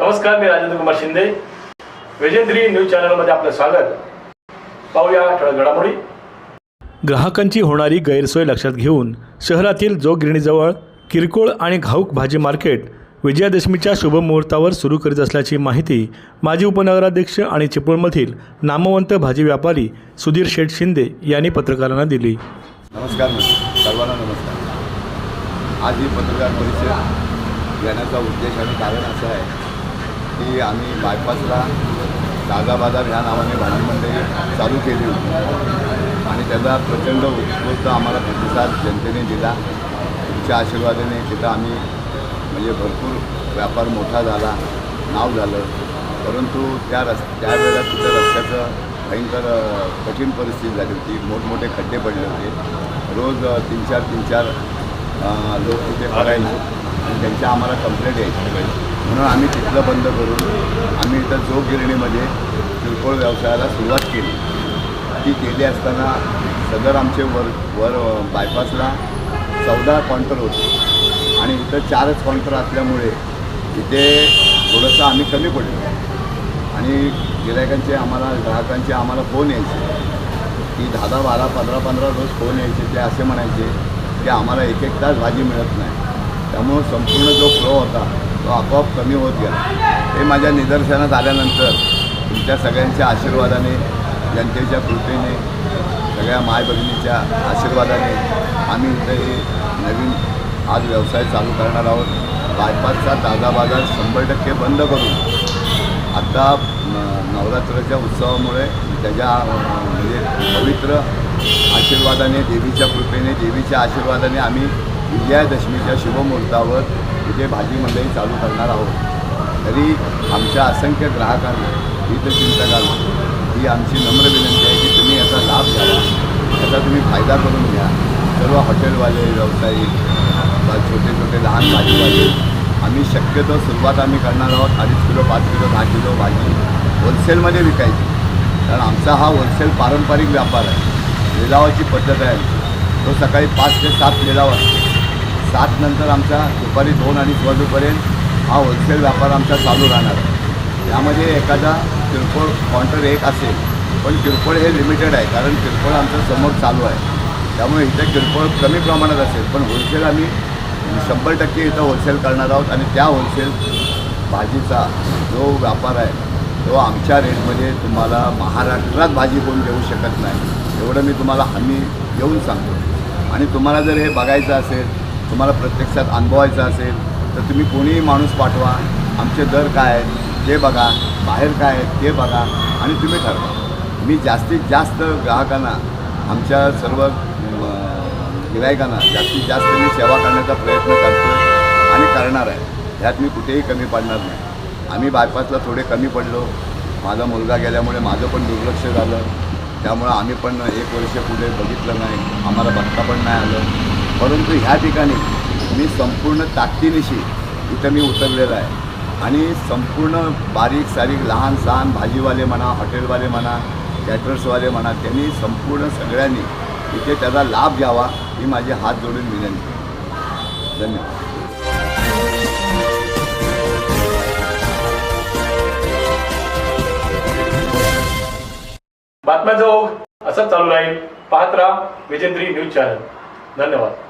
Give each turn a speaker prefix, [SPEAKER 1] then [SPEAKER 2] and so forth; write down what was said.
[SPEAKER 1] नमस्कार मी राजेंद्र कुमार शिंदे. वेजेंद्री न्यूज चॅनलमध्ये आपलं स्वागत. पाहूया ठळक घडामोडी. ग्राहकांची होणारी गैरसोय लक्षात घेऊन शहरातील जोगिरणीजवळ किरकोळ आणि घाऊक भाजी मार्केट विजयादशमीच्या शुभमुहूर्तावर सुरू करीत असल्याची माहिती माजी उपनगराध्यक्ष आणि चिपळूणमधील नामवंत भाजी व्यापारी सुधीर शेठ शिंदे यांनी पत्रकारांना दिली.
[SPEAKER 2] नमस्कार. सर्वांना नमस्कार. आज ही पत्रकार परिषद घेण्याचा उद्देश आणि कारण असं आहे की आम्ही बायपासला जागा बाजार ह्या नावाने भाजी मंडई चालू केली होती. आणि त्याचा प्रचंड उत्स्फूर्त आम्हाला प्रतिसाद जनतेने दिला. तुमच्या आशीर्वादाने तिथं आम्ही म्हणजे भरपूर व्यापार मोठा झाला नाव झालं. परंतु त्या रस् त्यावेळेला तिथं रस्त्याचं भयंकर कठीण परिस्थिती झाली होती. मोठमोठे खड्डे पडले होते. रोज तीन चार तीन चार लोक तिथे पडायचे आणि त्यांच्या आम्हाला कंप्लेंट यायची. म्हणून आम्ही तिथलं बंद करून आम्ही इथं जो गिरणीमध्ये किरकोळ व्यवसायाला सुरुवात केली. ती केली असताना सदर आमचे वर वर बायपासला चौदा काउंटर होते. आणि इथं चारच काउंटर असल्यामुळे इथे थोडंसं आम्ही कमी पडलो. आणि गिरायकांचे आम्हाला ग्राहकांचे आम्हाला फोन यायचे. की दहा दहा बारा पंधरा पंधरा रोज फोन यायचे ते असे म्हणायचे की आम्हाला एक एक तास भाजी मिळत नाही. त्यामुळं संपूर्ण जो फ्लो होता तो आपोआप कमी होत गेला. हे माझ्या निदर्शनात आल्यानंतर तुमच्या सगळ्यांच्या आशीर्वादाने जनतेच्या कृपेने सगळ्या मायभगिनीच्या आशीर्वादाने आम्ही इथं हे नवीन आज व्यवसाय चालू करणार आहोत. बायपासचा ताजा बाजार शंभर टक्के बंद करून आता न- नवरात्राच्या उत्सवामुळे त्याच्या म्हणजे पवित्र आशीर्वादाने देवीच्या कृपेने देवीच्या आशीर्वादाने आम्ही विजयादशमीच्या शुभमुहूर्तावर इथे भाजी मंडई चालू करणार आहोत. तरी आमच्या असंख्य ग्राहकांना हितचिंतकांना ही आमची नम्र विनंती आहे की तुम्ही याचा लाभ घ्यावा याचा तुम्ही फायदा करून घ्या. सर्व हॉटेलवाले व्यावसायिक छोटे छोटे लहान भाजीवाले आम्ही शक्यतो सुरुवात आम्ही करणार आहोत. अडीच किलो पाच किलो दहा किलो भाजी होलसेलमध्ये विकायची. कारण आमचा हा होलसेल पारंपरिक व्यापार आहे. लिलावाची पद्धत आहे. तो सकाळी पाच ते सात लिलाव असतो सात नंतर आमचा दुपारी दोन आणि वाजूपर्यंत हा होलसेल व्यापार आमचा चालू राहणार. आहे एखादा किरकोळ काउंटर एक असेल पण किरकोळ हे लिमिटेड आहे कारण किरकोळ आमचं समोर चालू आहे. त्यामुळे इथे किरकोळ कमी प्रमाणात असेल पण होलसेल आम्ही शंभर टक्के इथं होलसेल करणार आहोत आणि त्या होलसेल भाजीचा जो व्यापार आहे तो आमच्या रेटमध्ये तुम्हाला महाराष्ट्रात भाजी कोण देऊ शकत नाही एवढं मी तुम्हाला हमी देऊन सांगतो. आणि तुम्हाला जर हे बघायचं असेल तुम्हाला प्रत्यक्षात अनुभवायचं असेल तर तुम्ही कोणीही माणूस पाठवा. आमचे दर काय आहेत ते बघा. बाहेर काय आहेत ते बघा. आणि तुम्ही ठरवा. मी जास्तीत जास्त ग्राहकांना आमच्या सर्व गिरायकांना जास्तीत जास्त मी सेवा करण्याचा प्रयत्न करतो आणि करणार आहे. ह्यात मी कुठेही कमी पडणार नाही. आम्ही बायपासला थोडे कमी पडलो. माझा मुलगा गेल्यामुळे माझं पण दुर्लक्ष झालं. त्यामुळं आम्ही पण एक वर्ष पुढे बघितलं नाही. आम्हाला बघता पण नाही आलं. परंतु ह्या ठिकाणी मी संपूर्ण ताकदीनिशी इथं मी उतरलेलं आहे. आणि संपूर्ण बारीक सारीक लहान सहान भाजीवाले म्हणा हॉटेलवाले म्हणा कॅटरर्सवाले म्हणा त्यांनी संपूर्ण सगळ्यांनी इथे त्याचा लाभ घ्यावा ही माझी हात जोडून विनंती आहे. धन्यवाद.
[SPEAKER 1] बातम्या ओघ असंच चालू राहील. पाहत राहा विजेंद्री न्यूज चॅनल. धन्यवाद.